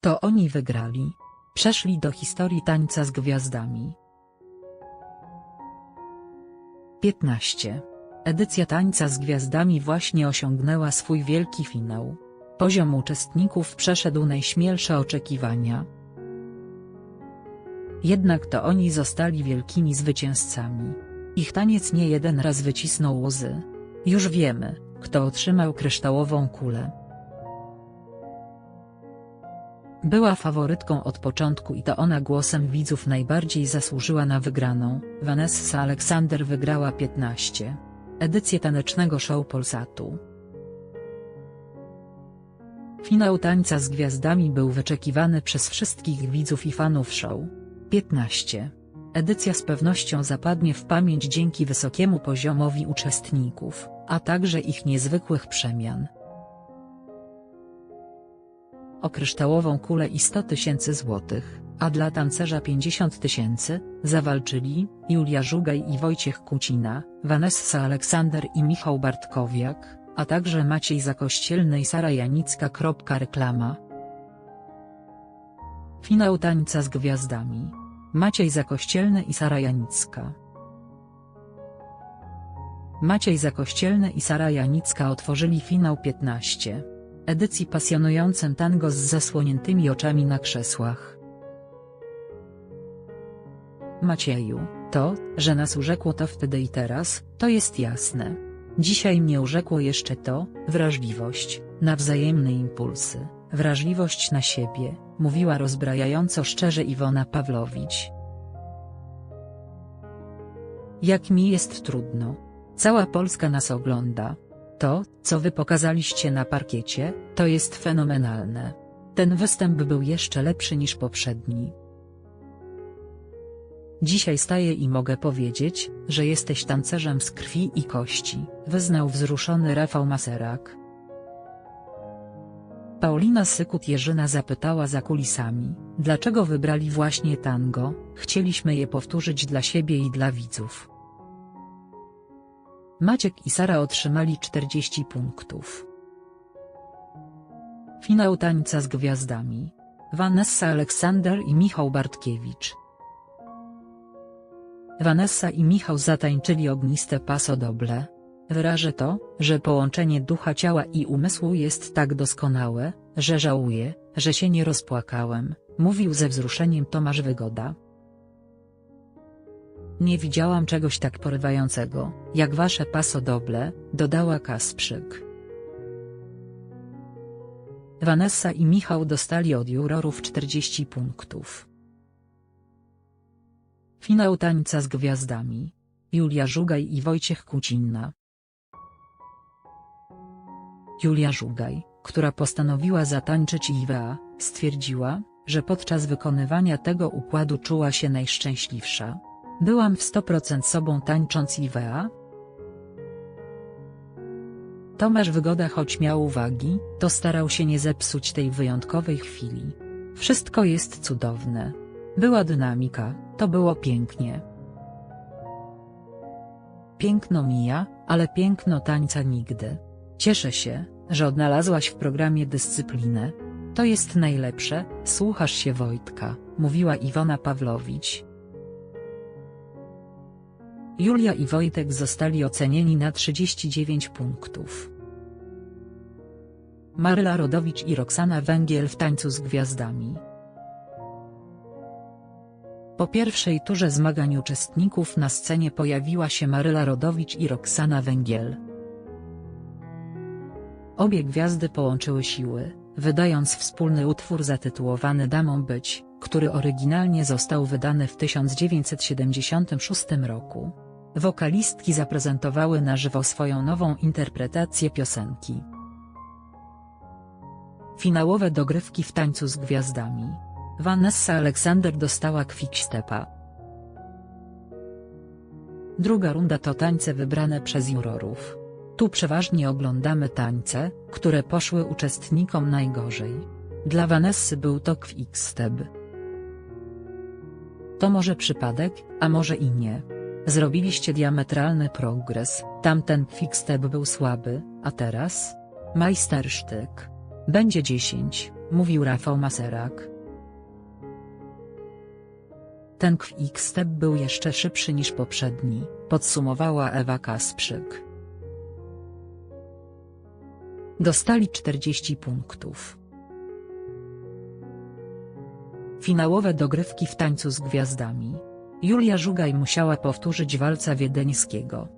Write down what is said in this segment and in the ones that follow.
To oni wygrali. Przeszli do historii tańca z gwiazdami. 15. Edycja Tańca z Gwiazdami właśnie osiągnęła swój wielki finał. Poziom uczestników przeszedł najśmielsze oczekiwania. Jednak to oni zostali wielkimi zwycięzcami. Ich taniec nie jeden raz wycisnął łzy. Już wiemy, kto otrzymał kryształową kulę. Była faworytką od początku i to ona głosem widzów najbardziej zasłużyła na wygraną. Vanessa Aleksander wygrała 15. Edycję tanecznego show Polsatu. Finał tańca z gwiazdami był wyczekiwany przez wszystkich widzów i fanów show. 15. Edycja z pewnością zapadnie w pamięć dzięki wysokiemu poziomowi uczestników, a także ich niezwykłych przemian. O kryształową kulę i 100 tysięcy złotych, a dla tancerza 50 tysięcy, zawalczyli Julia Żugaj i Wojciech Kucina, Vanessa Aleksander i Michał Bartkowiak, a także Maciej Zakościelny i Sara Janicka. Reklama Finał tańca z gwiazdami. Maciej Zakościelny i Sara Janicka. Maciej Zakościelny i Sara Janicka otworzyli finał 15. Edycji pasjonującym tango z zasłoniętymi oczami na krzesłach. Macieju, to, że nas urzekło to wtedy i teraz, to jest jasne. Dzisiaj mnie urzekło jeszcze to, wrażliwość, na wzajemne impulsy, wrażliwość na siebie, mówiła rozbrajająco szczerze Iwona Pawlowicz. Jak mi jest trudno. Cała Polska nas ogląda. To, co wy pokazaliście na parkiecie, to jest fenomenalne. Ten występ był jeszcze lepszy niż poprzedni. Dzisiaj staję i mogę powiedzieć, że jesteś tancerzem z krwi i kości, wyznał wzruszony Rafał Maserak. Paulina Sykut-Jerzyna zapytała za kulisami, dlaczego wybrali właśnie tango, chcieliśmy je powtórzyć dla siebie i dla widzów. Maciek i Sara otrzymali 40 punktów. Finał tańca z gwiazdami. Vanessa Aleksander i Michał Bartkiewicz. Vanessa i Michał zatańczyli ogniste paso doble. Wyrażę to, że połączenie ducha ciała i umysłu jest tak doskonałe, że żałuję, że się nie rozpłakałem, mówił ze wzruszeniem Tomasz Wygoda. Nie widziałam czegoś tak porywającego, jak wasze paso doble, dodała Kasprzyk. Vanessa i Michał dostali od jurorów 40 punktów. Finał tańca z gwiazdami. Julia Żugaj i Wojciech Kucinna. Julia Żugaj, która postanowiła zatańczyć Iwea, stwierdziła, że podczas wykonywania tego układu czuła się najszczęśliwsza. Byłam w 100% sobą tańcząc Iwea. Tomasz Wygoda choć miał uwagi, to starał się nie zepsuć tej wyjątkowej chwili. Wszystko jest cudowne. Była dynamika, to było pięknie. Piękno mija, ale piękno tańca nigdy. Cieszę się, że odnalazłaś w programie dyscyplinę. To jest najlepsze, słuchasz się Wojtka, mówiła Iwona Pawlowicz. Julia i Wojtek zostali ocenieni na 39 punktów. Maryla Rodowicz i Roxana Węgiel w tańcu z gwiazdami. Po pierwszej turze zmagań uczestników na scenie pojawiła się Maryla Rodowicz i Roxana Węgiel. Obie gwiazdy połączyły siły, wydając wspólny utwór zatytułowany Damą Być, który oryginalnie został wydany w 1976 roku. Wokalistki zaprezentowały na żywo swoją nową interpretację piosenki. Finałowe dogrywki w tańcu z gwiazdami. Vanessa Aleksander dostała quickstepa. Druga runda to tańce wybrane przez jurorów. Tu przeważnie oglądamy tańce, które poszły uczestnikom najgorzej. Dla Vanessy był to quickstep. To może przypadek, a może i nie. Zrobiliście diametralny progres, tamten quickstep był słaby, a teraz? Majstersztyk. Będzie 10, mówił Rafał Maserak. Ten quick-step był jeszcze szybszy niż poprzedni, podsumowała Ewa Kasprzyk. Dostali 40 punktów. Finałowe dogrywki w tańcu z gwiazdami. Julia Żugaj musiała powtórzyć walca wiedeńskiego.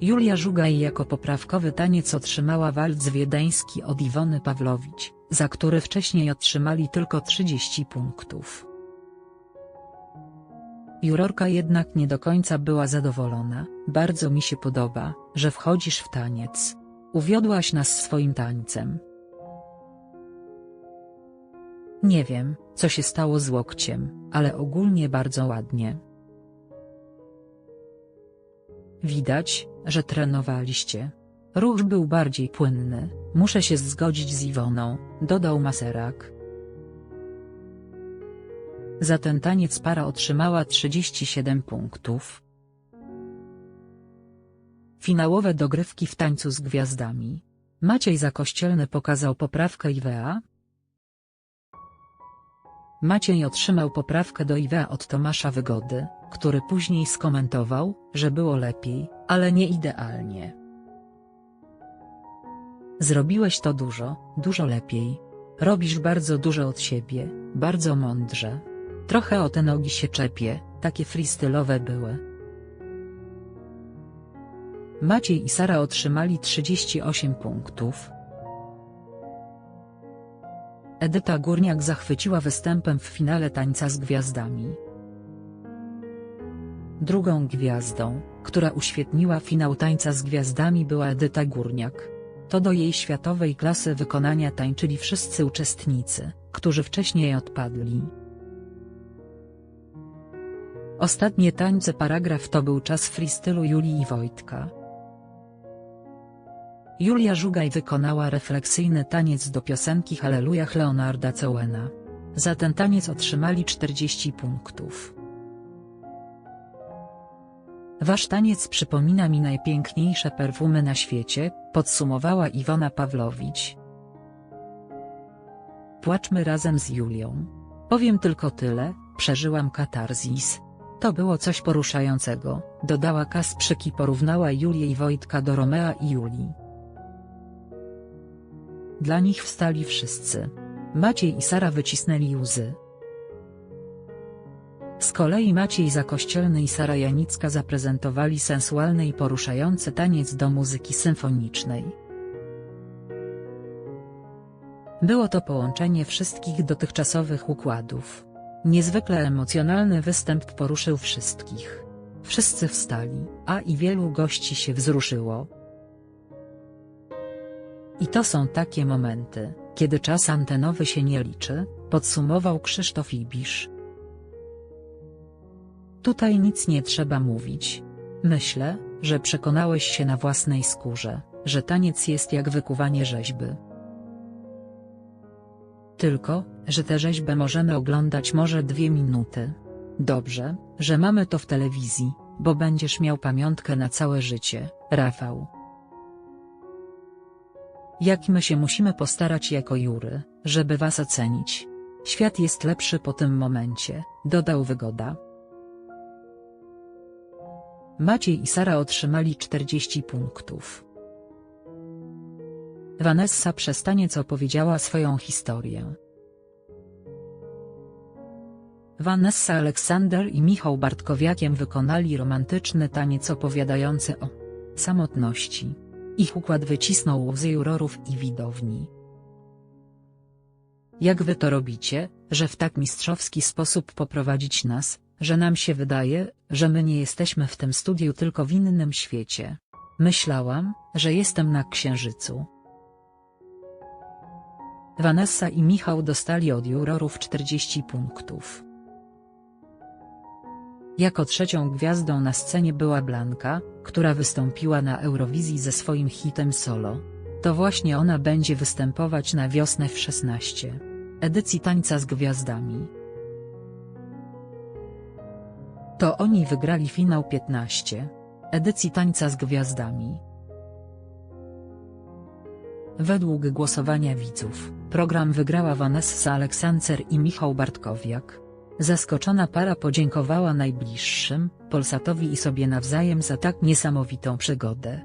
Julia Żugaj jako poprawkowy taniec otrzymała walc wiedeński od Iwony Pawlowicz, za który wcześniej otrzymali tylko 30 punktów. Jurorka jednak nie do końca była zadowolona, bardzo mi się podoba, że wchodzisz w taniec. Uwiodłaś nas swoim tańcem. Nie wiem, co się stało z łokciem, ale ogólnie bardzo ładnie. Widać, że trenowaliście. Ruch był bardziej płynny, muszę się zgodzić z Iwoną, dodał Maserak. Za ten taniec para otrzymała 37 punktów. Finałowe dogrywki w tańcu z gwiazdami. Maciej Zakościelny pokazał poprawkę Iwea. Maciej otrzymał poprawkę do Iwea od Tomasza Wygody, który później skomentował, że było lepiej, ale nie idealnie. Zrobiłeś to dużo, dużo lepiej. Robisz bardzo dużo od siebie, bardzo mądrze. Trochę o te nogi się czepię, takie freestyle'owe były. Maciej i Sara otrzymali 38 punktów. Edyta Górniak zachwyciła występem w finale Tańca z Gwiazdami. Drugą gwiazdą, która uświetniła finał Tańca z Gwiazdami była Edyta Górniak. To do jej światowej klasy wykonania tańczyli wszyscy uczestnicy, którzy wcześniej odpadli. Ostatnie tańce paragraf to był czas freestylu Julii i Wojtka. Julia Żugaj wykonała refleksyjny taniec do piosenki Hallelujah Leonarda Cohena. Za ten taniec otrzymali 40 punktów. Wasz taniec przypomina mi najpiękniejsze perfumy na świecie, podsumowała Iwona Pawlowicz. Płaczmy razem z Julią. Powiem tylko tyle, przeżyłam katarzis. To było coś poruszającego, dodała Kasprzyk i porównała Julię i Wojtka do Romea i Julii. Dla nich wstali wszyscy. Maciej i Sara wycisnęli łzy. Z kolei Maciej Zakościelny i Sara Janicka zaprezentowali sensualny i poruszający taniec do muzyki symfonicznej. Było to połączenie wszystkich dotychczasowych układów. Niezwykle emocjonalny występ poruszył wszystkich. Wszyscy wstali, a i wielu gości się wzruszyło. I to są takie momenty, kiedy czas antenowy się nie liczy, podsumował Krzysztof Ibisz. Tutaj nic nie trzeba mówić. Myślę, że przekonałeś się na własnej skórze, że taniec jest jak wykuwanie rzeźby. Tylko, że tę rzeźbę możemy oglądać może dwie minuty. Dobrze, że mamy to w telewizji, bo będziesz miał pamiątkę na całe życie, Rafał. Jak my się musimy postarać jako Jury, żeby was ocenić. Świat jest lepszy po tym momencie, dodał Wygoda. Maciej i Sara otrzymali 40 punktów. Vanessa przez taniec opowiedziała swoją historię. Vanessa Aleksander i Michał Bartkowiakiem wykonali romantyczny taniec opowiadający o samotności. Ich układ wycisnął łzy jurorów i widowni. Jak wy to robicie, że w tak mistrzowski sposób poprowadzić nas, że nam się wydaje, że my nie jesteśmy w tym studiu tylko w innym świecie. Myślałam, że jestem na księżycu. Vanessa i Michał dostali od jurorów 40 punktów. Jako trzecią gwiazdą na scenie była Blanka, która wystąpiła na Eurowizji ze swoim hitem solo. To właśnie ona będzie występować na wiosnę w 16. edycji Tańca z Gwiazdami. To oni wygrali finał 15. edycji Tańca z Gwiazdami. Według głosowania widzów, program wygrała Vanessa Aleksander i Michał Bartkowiak. Zaskoczona para podziękowała najbliższym, Polsatowi i sobie nawzajem za tak niesamowitą przygodę.